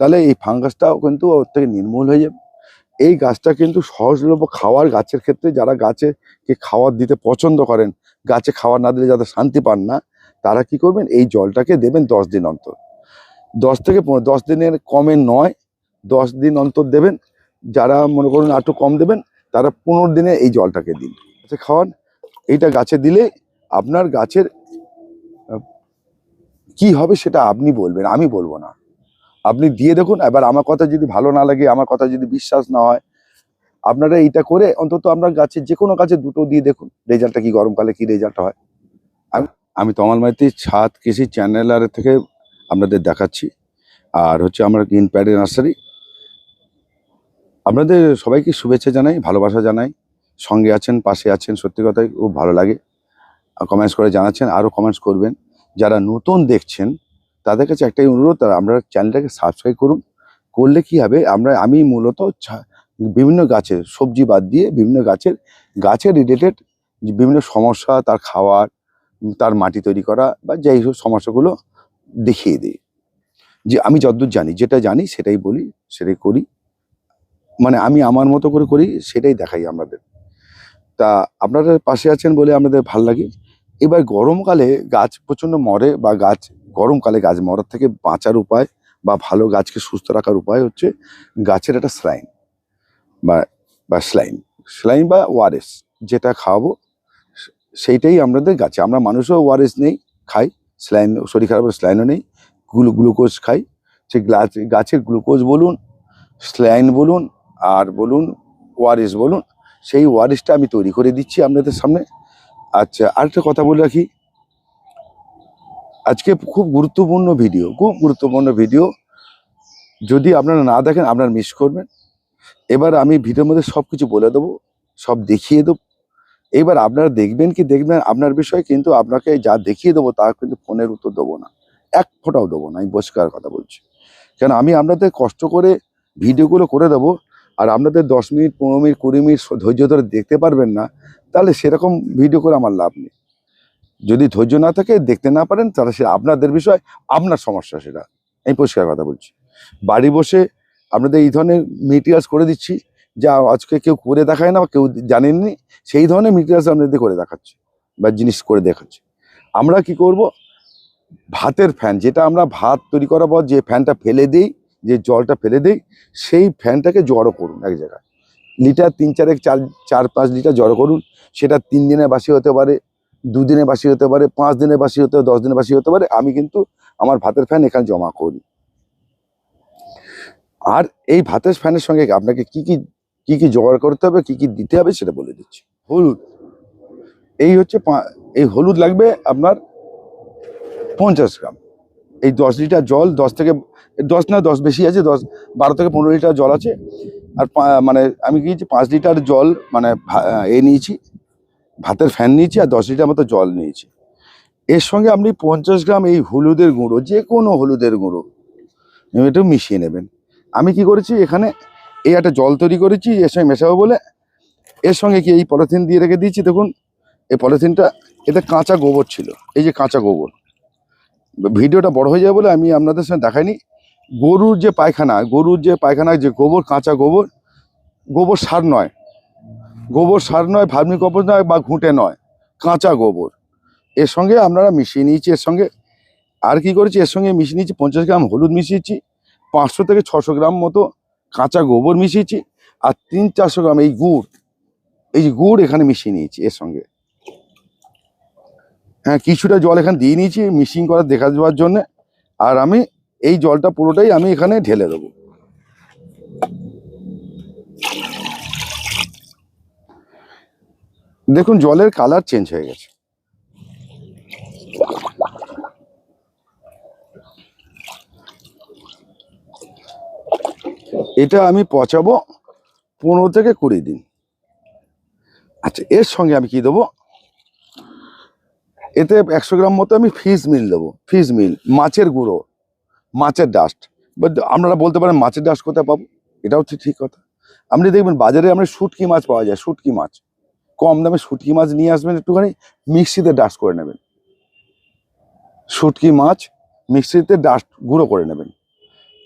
তাহলে এই ফাঙ্গাসটাও কিন্তু ওর থেকে নির্মূল হয়ে যাবে। এই গাছটা কিন্তু সহজলভ্য খাওয়ার গাছের ক্ষেত্রে যারা গাছেকে খাওয়ার দিতে পছন্দ করেন, গাছে খাওয়ার না দিলে যাতে শান্তি পান না, তারা কি করবেন? এই জলটাকে দেবেন দশ দিন অন্তর। দশ থেকে পনেরো, দশ দিনের কমে নয়, দশ দিন অন্তর দেবেন। যারা মনে করুন একটু কম দেবেন, তারা পনেরো দিনে এই জলটাকে দিন। গাছে খাওয়ান, এইটা গাছে দিলে আপনার গাছের কি হবে সেটা আপনি বলবেন, আমি বলব না। আপনি দিয়ে দেখুন, এবার আমার কথা যদি ভালো না লাগে, আমার কথা যদি বিশ্বাস না হয়, আপনারা এইটা করে অন্তত আপনার গাছে যে কোনো গাছে দুটো দিয়ে দেখুন রেজাল্টটা কি গরমকালে কি রেজাল্ট হয়। আমি আমি তমাল মাইতি ছাদ, কৃষি চ্যানেলার থেকে আপনাদের দেখাচ্ছি। আর হচ্ছে আমরা গ্রিন প্যাডের নার্সারি আপনাদের সবাইকে শুভেচ্ছা জানাই, ভালোবাসা জানাই। সঙ্গে আছেন, পাশে আছেন, সত্যি কথাই খুব ভালো লাগে। কমেন্টস করে জানাচ্ছেন, আরও কমেন্টস করবেন। যারা নতুন দেখছেন তাদের কাছে একটাই অনুরোধ আমরা চ্যানেলটাকে সাবস্ক্রাইব করুন। করলে কি হবে? আমরা, আমি মূলত বিভিন্ন গাছের সবজি বাদ দিয়ে বিভিন্ন গাছের গাছের রিলেটেড বিভিন্ন সমস্যা, তার খাওয়ার, তার মাটি তৈরি করা বা যেই সব সমস্যাগুলো দেখিয়ে দিই। যে আমি যতদূর জানি, যেটা জানি সেটাই বলি, সেটাই করি। মানে আমি আমার মতো করে করি, সেটাই দেখাই আমাদের। তা আপনাদের পাশে আছেন বলে আমাদের ভালো লাগে। এবার গরমকালে গাছ প্রচণ্ড মরে বা গাছ গরমকালে গাছ মরার থেকে বাঁচার উপায় বা ভালো গাছকে সুস্থ রাখার উপায় হচ্ছে গাছের একটা স্লাইন বা বা স্লাইন স্লাইন বা ওয়ারেস যেটা খাওয়াবো, সেইটাই আমাদের গাছে। আমরা মানুষও ওয়ারেস নেই, খাই স্লাইন শরীর খারাপ স্লাইনও নেই, গ্লু, গ্লুকোজ খাই। সেই গ্লাস গাছের গ্লুকোজ বলুন স্লাইন বলুন, আর বলুন ওয়ারেস বলুন, সেই ওয়ারেসটা আমি তৈরি করে দিচ্ছি আপনাদের সামনে। আচ্ছা আরেকটা কথা বলে রাখি আজকে খুব গুরুত্বপূর্ণ ভিডিও খুব গুরুত্বপূর্ণ ভিডিও যদি আপনারা না দেখেন, আপনারা মিস করবেন। এবার আমি ভিডিওর মধ্যে সব কিছু বলে দেবো, সব দেখিয়ে দেবো। এবার আপনারা দেখবেন কি দেখবেন, আপনার বিষয়ে কিন্তু আপনাকে যা দেখিয়ে দেবো, তা কিন্তু ফোনের উত্তর দেবো না। এক ফোঁটাও দেবো না, আমি পরিষ্কার কথা বলছি। কেন, আমি আপনাদের কষ্ট করে ভিডিওগুলো করে দেবো, আর আপনাদের দশ মিনিট, পনেরো মিনিট, কুড়ি মিনিট ধৈর্য ধরে দেখতে পারবেন না, তাহলে সেরকম ভিডিও করে আমার লাভ নেই। যদি ধৈর্য না থাকে, দেখতে না পারেন, তাহলে সে আপনাদের বিষয়, আপনার সমস্যা সেটা। আমি পরিষ্কার কথা বলছি। বাড়ি বসে আপনাদের এই ধরনের মেটেরিয়ালস করে দিচ্ছি, যা আজকে কেউ করে দেখায় না বা কেউ জানেননি, সেই ধরনের মেটেরিয়ালস আপনাদের করে দেখাচ্ছি বা জিনিস করে দেখাচ্ছি। আমরা কি করব? ভাতের ফ্যান যেটা আমরা ভাত তৈরি করার পর যে ফ্যানটা ফেলে দিই, যে জলটা ফেলে দিই, সেই ফ্যানটাকে জড়ো করুন এক জায়গায়। লিটার তিন চারেক চার চার পাঁচ লিটার জড়ো করুন। সেটা তিন দিনের বাসি হতে পারে দুদিনে বাসি হতে পারে পাঁচ দিনে বাসি হতে পারে দশ দিনের বাসি হতে পারে আমি কিন্তু আমার ভাতের ফ্যান এখানে জমা করি। আর এই ভাতের ফ্যানের সঙ্গে আপনাকে কি কি কি কি জোগাড় করতে হবে কি কি দিতে হবে সেটা বলে দিচ্ছি। হলুদ। এই হচ্ছে এই হলুদ লাগবে আপনার পঞ্চাশ গ্রাম। এই দশ লিটার জল দশ থেকে দশ না দশ বেশি আছে দশ বারো থেকে পনেরো লিটার জল আছে। আর মানে আমি কি পাঁচ লিটার জল মানে এ নিয়েছি ভাতের ফ্যান নিয়েছি আর দশ লিটার মতো জল নিয়েছি। এর সঙ্গে আপনি পঞ্চাশ গ্রাম এই হলুদের গুঁড়ো যে কোনো হলুদের গুঁড়ো, একটু মিশিয়ে নেবেন। আমি কি করেছি, এখানে এই একটা জল তৈরি করেছি, এর সঙ্গে মেশাবো বলে, এর সঙ্গে কি এই পলিথিন দিয়ে রেখে দিয়েছি, দেখুন, এই পলিথিনটা, এতে কাঁচা গোবর ছিল, এই যে কাঁচা গোবর। ভিডিওটা বড় হয়ে যাবে বলে আমি আপনাদের সঙ্গে দেখাইনি। গরুর যে পায়খানা, গরুর যে পায়খানায় যে গোবর, কাঁচা গোবর গোবর সার নয় গোবর সার নয়, ভার্মি কম্পোস্ট নয় বা ঘুঁটে নয়, কাঁচা গোবর। এর সঙ্গে আপনারা মিশিয়ে নিয়েছি, এর সঙ্গে আর কি করেছি, এর সঙ্গে মিশিয়ে নিয়েছি, পঞ্চাশ গ্রাম হলুদ মিশিয়েছি, পাঁচশো থেকে ছশো গ্রাম মতো কাঁচা গোবর মিশিয়েছি, আর তিন চারশো গ্রাম এই গুড়, এই যে গুড় এখানে মিশিয়ে নিয়েছি এর সঙ্গে। হ্যাঁ কিছুটা জল এখানে দিয়ে নিয়েছি, মিশিং করা দেখা দেওয়ার জন্য, আর আমি এই জলটা পুরোটাই আমি এখানে ঢেলে দেবো। দেখুন, জলের কালার চেঞ্জ হয়ে গেছে। এটা আমি পচাবো পনেরো থেকে কুড়ি দিন। আচ্ছা এর সঙ্গে আমি কি দেবো? এতে একশো গ্রাম মতো আমি ফিশ মিল দেবো। ফিশ মিল মাছের গুঁড়ো, মাছের ডাস্ট আপনারা বলতে পারেন মাছের ডাস্ট কোথায় পাবো? এটাও ঠিক কথা। আপনি দেখবেন বাজারে আমরা শুটকি মাছ পাওয়া যায়, শুটকি মাছ। কম দামে শুটকি মাছ নিয়ে আসবেন একটুখানি, মিক্সিতে ডাস্ট করে নেবেন। শুটকি মাছ মিক্সিতে ডাস্ট গুঁড়ো করে নেবেন।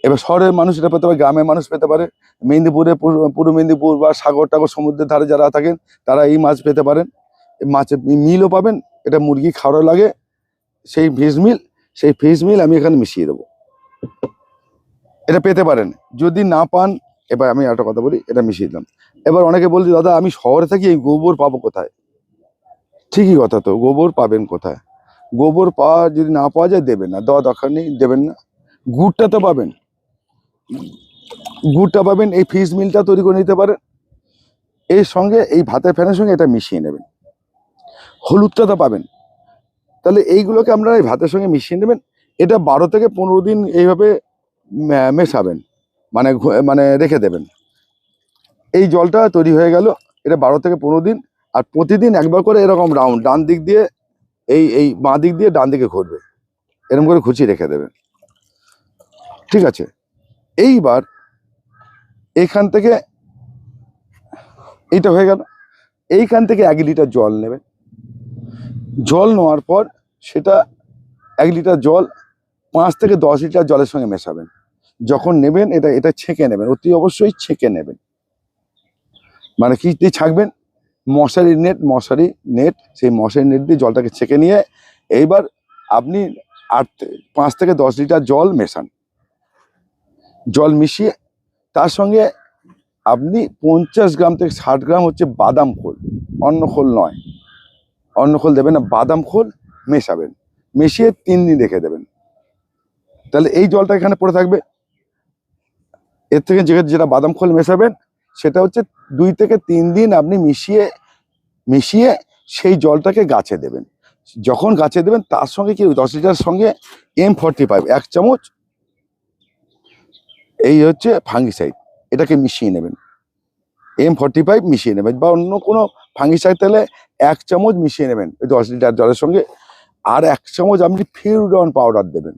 এবার শহরের মানুষ এটা পেতে পারে, গ্রামের মানুষ পেতে পারে, মেদিনীপুরে, পূর্ব মেদিনীপুর বা সাগর টাগর সমুদ্রের ধারে যারা থাকেন, তারা এই মাছ পেতে পারেন। মাছের মিলও পাবেন, এটা মুরগি খাওয়ার লাগে, সেই ফিশ মিল সেই ফিশ মিল আমি এখানে মিশিয়ে দেবো। এটা পেতে পারেন। যদি না পান এবার আমি একটা কথা বলি, এটা মিশিয়ে দিলাম। এবার অনেকে বলছি, দাদা, আমি শহরে থাকি, এই গোবর পাবো কোথায়? ঠিকই কথা তো, গোবর পাবেন কোথায়? গোবর পাওয়া যদি না পাওয়া যায়, দেবেন না। দেওয়া দরকার নেই, দেবেন না। গুড়টা তো পাবেন। গুড়টা পাবেন, এই ফিশ মিলটা তৈরি করে নিতে পারেন। এর সঙ্গে এই ভাতের ফ্যানের সঙ্গে এটা মিশিয়ে নেবেন। হলুদটা তো পাবেন। তাহলে এইগুলোকে আপনারা এই ভাতের সঙ্গে মিশিয়ে নেবেন। এটা বারো থেকে পনেরো দিন এইভাবে মেশাবেন। মানে মানে রেখে দেবেন। এই জলটা তৈরি হয়ে গেল, এটা বারো থেকে পনেরো দিন, আর প্রতিদিন একবার করে এরকম রাউন্ড ডান দিক দিয়ে, এই এই বাঁ দিক দিয়ে ডান দিকে ঘুরবে। এরকম করে খুঁচিয়ে রেখে দেবেন। ঠিক আছে? এইবার এইখান থেকে এইটা হয়ে গেল। এইখান থেকে এক লিটার জল নেবেন। জল নেওয়ার পর সেটা এক লিটার জল পাঁচ থেকে দশ লিটার জলের সঙ্গে মেশাবেন। যখন নেবেন, এটা এটা ছেঁকে নেবেন। অতি অবশ্যই ছেঁকে নেবেন। মানে কি দিয়ে ছাঁকবেন? মশারি নেট মশারি নেট সেই মশারি নেট দিয়ে জলটাকে ছেঁকে নিয়ে এইবার আপনি আট পাঁচ থেকে দশ লিটার জল মেশান। জল মিশিয়ে তার সঙ্গে আপনি পঞ্চাশ গ্রাম থেকে ষাট গ্রাম হচ্ছে বাদাম খোল। অন্য খোল নয়। অন্য খোল দেবেন না, বাদাম খোল মেশাবেন। মিশিয়ে তিন দিন রেখে দেবেন। তাহলে এই জলটা এখানে পড়ে থাকবে। এর থেকে যে যেটা বাদাম খোল মেশাবেন, সেটা হচ্ছে দুই থেকে তিন দিন আপনি মিশিয়ে মিশিয়ে সেই জলটাকে গাছে দেবেন। যখন গাছে দেবেন, তার সঙ্গে কি দশ লিটার সঙ্গে এম ফর্টি ফাইভ এক চামচ এই হচ্ছে ফাঙ্গিসাইড এটাকে মিশিয়ে নেবেন। এম ফর্টি ফাইভ মিশিয়ে নেবেন বা অন্য কোনো ফাঙ্গিসাইড তাহলে এক চামচ মিশিয়ে নেবেন ওই দশ লিটার জলের সঙ্গে। আর এক চামচ আপনি ফিউডন পাউডার দেবেন।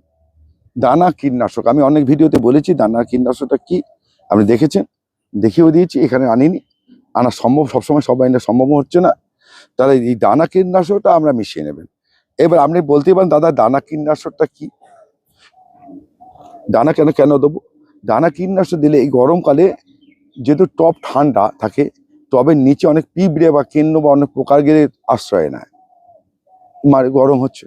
দানা কীটনাশক। আমি অনেক ভিডিওতে বলেছি দানা কীটনাশকটা কি? আপনি দেখেছেন? দেখিয়েও দিয়েছি, এখানে আনিনি। আনা সম্ভব, সবসময় সবাই না সম্ভব হচ্ছে না। তাহলে এই দানা কীটনাশকটা আমরা মিশিয়ে নেবেন। এবার আপনি বলতে পারেন, দাদা, দানা কীটনাশকটা কি? দানা কেন কেন দেবো? দানা কীটনাশক দিলে এই গরমকালে যেহেতু টপ ঠান্ডা থাকে টবের নিচে অনেক পিঁপড়ে বা কেন্ন বা অনেক পোকার গেলে আশ্রয় নেয়। মানে গরম হচ্ছে।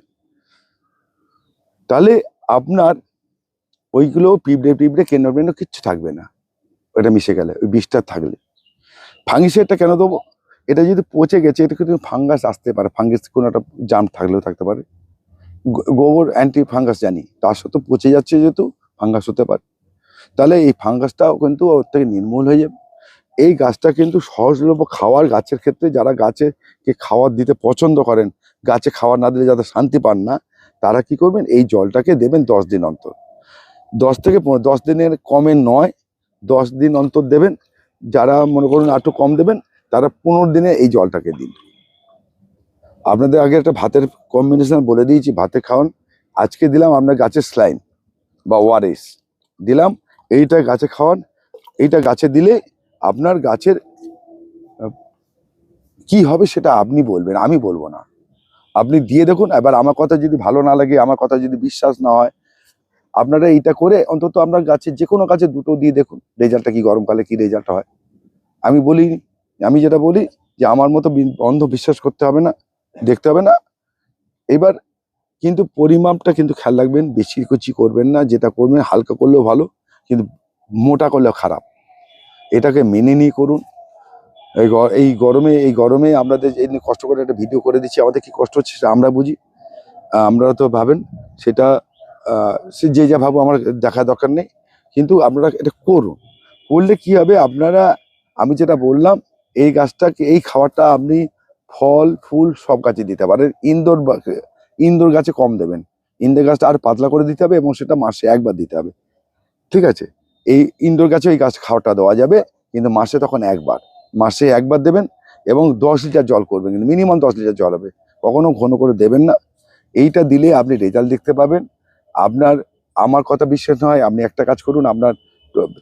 তাহলে আপনার ওইগুলো পিঁপড়ে পিঁপড়ে কেন্ন টেন্ন কিচ্ছু থাকবে না। ওটা মিশে গেলে, ওই বিষটা থাকলে। ফাঙ্গিসাইডটা কেন দেবো? এটা যদি পচে গেছে, এটা কিন্তু ফাঙ্গাস আসতে পারে। ফাঙ্গাস কোনো একটা জাম থাকলেও থাকতে পারে। গোবর অ্যান্টি ফাঙ্গাস জানি। তার সত্ত্বেও পচে যাচ্ছে যেহেতু ফাঙ্গাস হতে পারে। তাহলে এই ফাঙ্গাসটাও কিন্তু ওর থেকে নির্মূল হয়ে যাবে। এই গাছটা কিন্তু সহজলভ্য খাওয়ার গাছের ক্ষেত্রে যারা গাছেকে খাওয়ার দিতে পছন্দ করেন, গাছে খাবার না দিলে যাতে শান্তি পান না তারা কি করবেন? এই জলটাকে দেবেন দশ দিন অন্তর। দশ থেকে দশ দিনের কমে নয়, দশ দিন অন্তর দেবেন। যারা মনে করুন একটু কম দেবেন, তারা পনেরো দিনে এই জলটাকে দিন। আপনাদের আগে একটা ভাতের কম্বিনেশন বলে দিয়েছি, ভাতে খাওয়ান। আজকে দিলাম আপনার গাছের স্লাইন বা ওয়ারেস। দিলাম, এইটা গাছে খাওয়ান। এইটা গাছে দিলে আপনার গাছের কি হবে সেটা আপনি বলবেন, আমি বলব না। আপনি দিয়ে দেখুন, এবার আমার কথা যদি ভালো না লাগে, আমার কথা যদি বিশ্বাস না হয়, আপনারা এইটা করে অন্তত আপনার গাছে যে কোনো গাছে দুটো দিয়ে দেখুন, রেজাল্টটা কি গরমকালে কি রেজাল্ট হয়। আমি বলি, আমি যেটা বলি যে আমার মতো অন্ধ বিশ্বাস করতে হবে না, দেখতে হবে না। এবার কিন্তু পরিমাপটা কিন্তু খেয়াল রাখবেন, বেশি কুচি করবেন না, যেটা করবেন হালকা করলেও ভালো, কিন্তু মোটা করলেও খারাপ। এটাকে মেনে নিয়ে করুন। এই গরমে এই গরমে আমাদের এই কষ্ট করে একটা ভিডিও করে দিচ্ছি, আমাদের কি কষ্ট হচ্ছে সেটা আমরা বুঝি। আমরা তো ভাবেন, সেটা সে যে যা ভাবো আমার দেখা দরকার নেই। কিন্তু আপনারা এটা করুন। করলে কি হবে? আপনারা, আমি যেটা বললাম, এই গাছটাকে, এই খাবারটা আপনি ফল, ফুল সব গাছে দিতে পারেন। ইন্দোর ইন্দোর গাছে কম দেবেন। ইন্দোর গাছটা আর পাতলা করে দিতে হবে এবং সেটা মাসে একবার দিতে হবে। ঠিক আছে? এই ইন্দোর গাছে এই গাছ খাওয়াটা দেওয়া যাবে, কিন্তু মাসে তখন একবার। মাসে একবার দেবেন এবং দশ লিটার জল করবেন, কিন্তু মিনিমাম দশ লিটার জল হবে। কখনো ঘন করে দেবেন না। এইটা দিলে আপনি রেজাল্ট দেখতে পাবেন। আপনার, আমার কথা বিশ্বাস নয়, আপনি একটা কাজ করুন, আপনার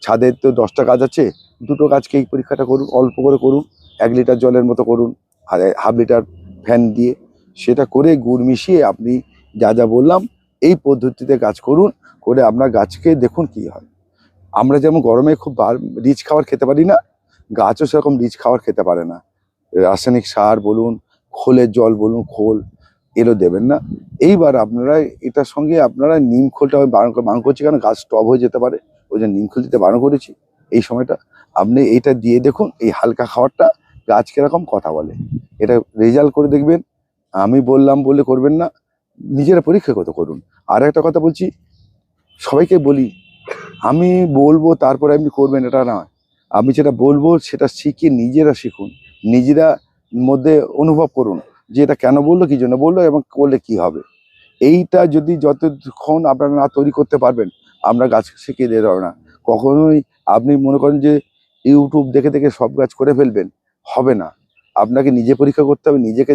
ছাদের তো দশটা গাছ আছে, দুটো গাছকে এই পরীক্ষাটা করুন, অল্প করে করুন, এক লিটার জলের মতো করুন, আর হাফ লিটার ফ্যান দিয়ে। সেটা করে গুড় মিশিয়ে আপনি যা যা বললাম, এই পদ্ধতিতে গাছ করুন, করে আপনার গাছকে দেখুন কি হয়। আমরা যেমন গরমে খুব রিচ খাবার খেতে পারি না গাছও সেরকম রিচ খাবার খেতে পারে না। রাসায়নিক সার বলুন, খোলের জল বলুন, খোল এগুলো দেবেন না। এইবার আপনারা এটার সঙ্গে আপনারা নিম খোলটা আমি বারণ বারণ করছি কারণ গাছ টব হয়ে যেতে পারে। ওই জন্য নিম খোল দিতে বারণ করেছি এই সময়টা। আপনি এইটা দিয়ে দেখুন, এই হালকা খাবারটা গাছ কীরকম কথা বলে। এটা রেজাল্ট করে দেখবেন। আমি বললাম বলে করবেন না। নিজেরা পরীক্ষা কত করুন। আর একটা কথা বলছি, সবাইকে বলি, আমি বলব তারপরে আপনি করবেন, এটা নয় আমি যেটা বলব, সেটা শিখে নিজেরা শিখুন। নিজেরা মধ্যে অনুভব করুন যে এটা কেন বলল, কি জন্য বলল এবং করলে কি হবে। এইটা যদি যতক্ষণ আপনারা না তৈরি করতে পারবেন, আমরা গাছ শিখিয়ে দিয়ে দেবো না। কখনোই আপনি মনে করেন যে ইউটিউব দেখে দেখে সব গাছ করে ফেলবেন, হবে না। আপনাকে নিজে পরীক্ষা করতে হবে, নিজেকে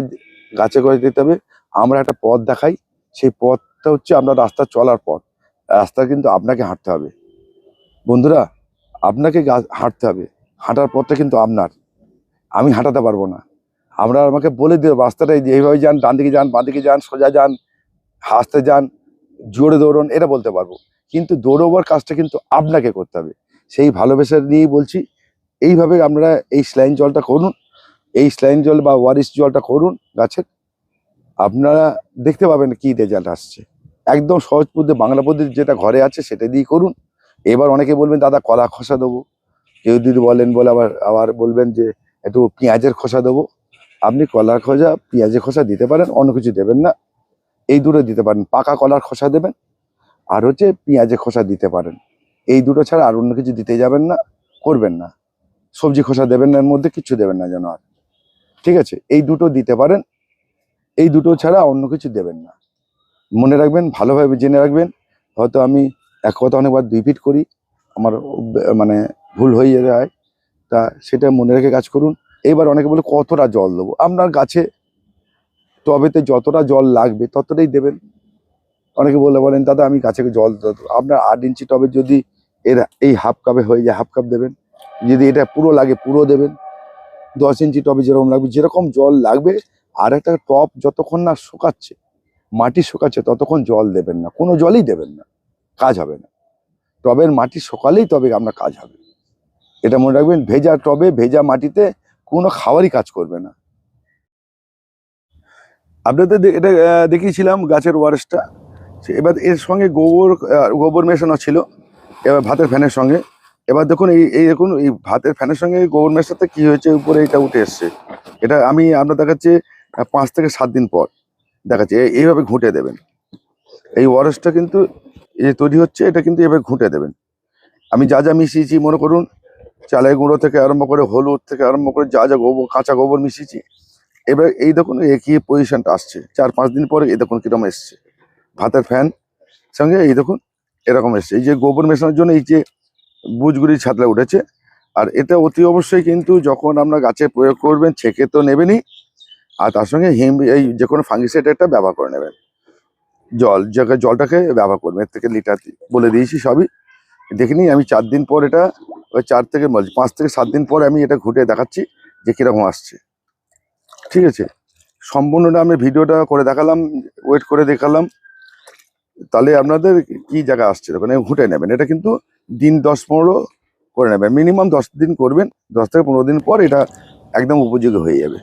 গাছে করে দিতে হবে। আমরা একটা পথ দেখাই, সেই পথটা হচ্ছে আমরা রাস্তা চলার পথ। রাস্তা কিন্তু আপনাকে হাঁটতে হবে। বন্ধুরা আপনাকে হাঁটতে হবে। হাঁটার পথটা কিন্তু আপনার। আমি হাঁটাতে পারব না। আমরা আমাকে বলে দিও, রাস্তাটা এইভাবে যান, ডান দিকে যান, বাঁ দিকে যান, সোজা যান হাসতে যান, জোরে দৌড়ন, এটা বলতে পারব। কিন্তু দৌড়বার কাজটা কিন্তু আপনাকে করতে হবে। সেই ভালোবাসা নিয়েই বলছি, এইভাবে আপনারা এই স্লাইন জলটা করুন, এই স্লাইন জল বা ওয়ারিস জলটা করুন গাছের। আপনারা দেখতে পাবেন কি রেজাল্ট আসছে। একদম সহজ পদ্ধতি, বাংলা পদ্ধতি যেটা ঘরে আছে সেটা দিয়েই করুন। এবার অনেকে বলবেন, দাদা, কলা খসা দেবো। কেউ যদি বলেন বলে আবার আবার বলবেন যে, একটু পেঁয়াজের খোসা দেবো। আপনি কলার খোসা, পেঁয়াজের খোসা দিতে পারেন, অন্য কিছু দেবেন না। এই দুটো দিতে পারেন, পাকা কলার খোসা দেবেন আর হচ্ছে পেঁয়াজের খোসা দিতে পারেন। এই দুটো ছাড়া আর অন্য কিছু দিতে যাবেন না, করবেন না। সবজি খোসা দেবেন না, এর মধ্যে কিছু দেবেন না যেন আর। ঠিক আছে? এই দুটো দিতে পারেন, এই দুটো ছাড়া অন্য কিছু দেবেন না। মনে রাখবেন, ভালোভাবে জেনে রাখবেন। হয়তো আমি এক কথা অনেকবার দুই ফিট করি, আমার মানে ভুল হয়ে যায়, তা সেটা মনে রেখে কাজ করুন। এবার অনেকে বলে, কতটা জল দেবো? আপনার গাছে টবেতে যতটা জল লাগবে, ততটাই দেবেন। অনেকে বলে, বলেন, দাদা, আমি গাছে জল আপনার আট ইঞ্চি টবে যদি এর এই হাফ কাপে হয়ে যায় হাফ কাপ দেবেন। যদি এটা পুরো লাগে, পুরো দেবেন। দশ ইঞ্চি টবে যেরকম লাগবে, যেরকম জল লাগবে, আর একটা টব যতক্ষণ না শুকাচ্ছে, মাটি শুকাচ্ছে, ততক্ষণ জল দেবেন না। কোনো জলই দেবেন না। কাজ হবে না। টবের মাটি সকালেই তবে আপনার কাজ হবে। এটা মনে রাখবেন, ভেজা টবে, ভেজা মাটিতে কোনো খাবারই কাজ করবে না। আপনাদের এটা দেখিয়েছিলাম গাছের ওয়ারেসটা। এবার এর সঙ্গে গোবর গোবর মেশানো ছিল, এবার ভাতের ফ্যানের সঙ্গে। এবার দেখুন এই এই দেখুন, এই ভাতের ফ্যানের সঙ্গে গোবর মেশাতে কি হয়েছে, উপরে এটা উঠে এসছে। এটা আমি আপনার দেখাচ্ছি পাঁচ থেকে সাত দিন পর। দেখাচ্ছি এই- এইভাবে ঘুঁটে দেবেন। এই ওয়ারেসটা কিন্তু যে তৈরি হচ্ছে, এটা কিন্তু এভাবে ঘুঁটে দেবেন। আমি যা যা মিশিয়েছি, মনে করুন, চালের গুঁড়ো থেকে আরম্ভ করে, হলুদ থেকে আরম্ভ করে, যা যা গোবর, কাঁচা গোবর মিশিয়েছি, এবার এই দেখুন একই পজিশনটা আসছে। চার পাঁচ দিন পরে এই দেখুন কীরকম এসছে। ভাতের ফ্যান সঙ্গে এই দেখুন, এরকম এসছে। এই যে গোবর মেশানোর জন্য এই যে বুজগুড়ি ছাতলা উঠেছে, আর এটা অতি অবশ্যই কিন্তু যখন আপনার গাছে প্রয়োগ করবেন, ছেঁকে তো নেবেনই, আর তার সঙ্গে হিম, এই যে কোনো ফাঙ্গিসাইড একটা ব্যবহার করে নেবেন। জল জলটাকে ব্যবহার করবেন এর থেকে লিটার বলে দিয়েছি সবই। দেখে নিই, আমি চার দিন পর এটা, ওই চার থেকে পাঁচ থেকে সাত দিন পর আমি এটা ঘুটে দেখাচ্ছি যে কীরকম আসছে। ঠিক আছে? সম্পূর্ণটা আমি ভিডিওটা করে দেখালাম, ওয়েট করে দেখালাম। তাহলে আপনাদের কি জায়গা আসছে? ওখানে ঘুটে নেবেন। এটা কিন্তু দিন দশ পনেরো করে নেবেন। মিনিমাম দশ দিন করবেন, দশ থেকে পনেরো দিন পর এটা একদম উপযোগী হয়ে যাবে।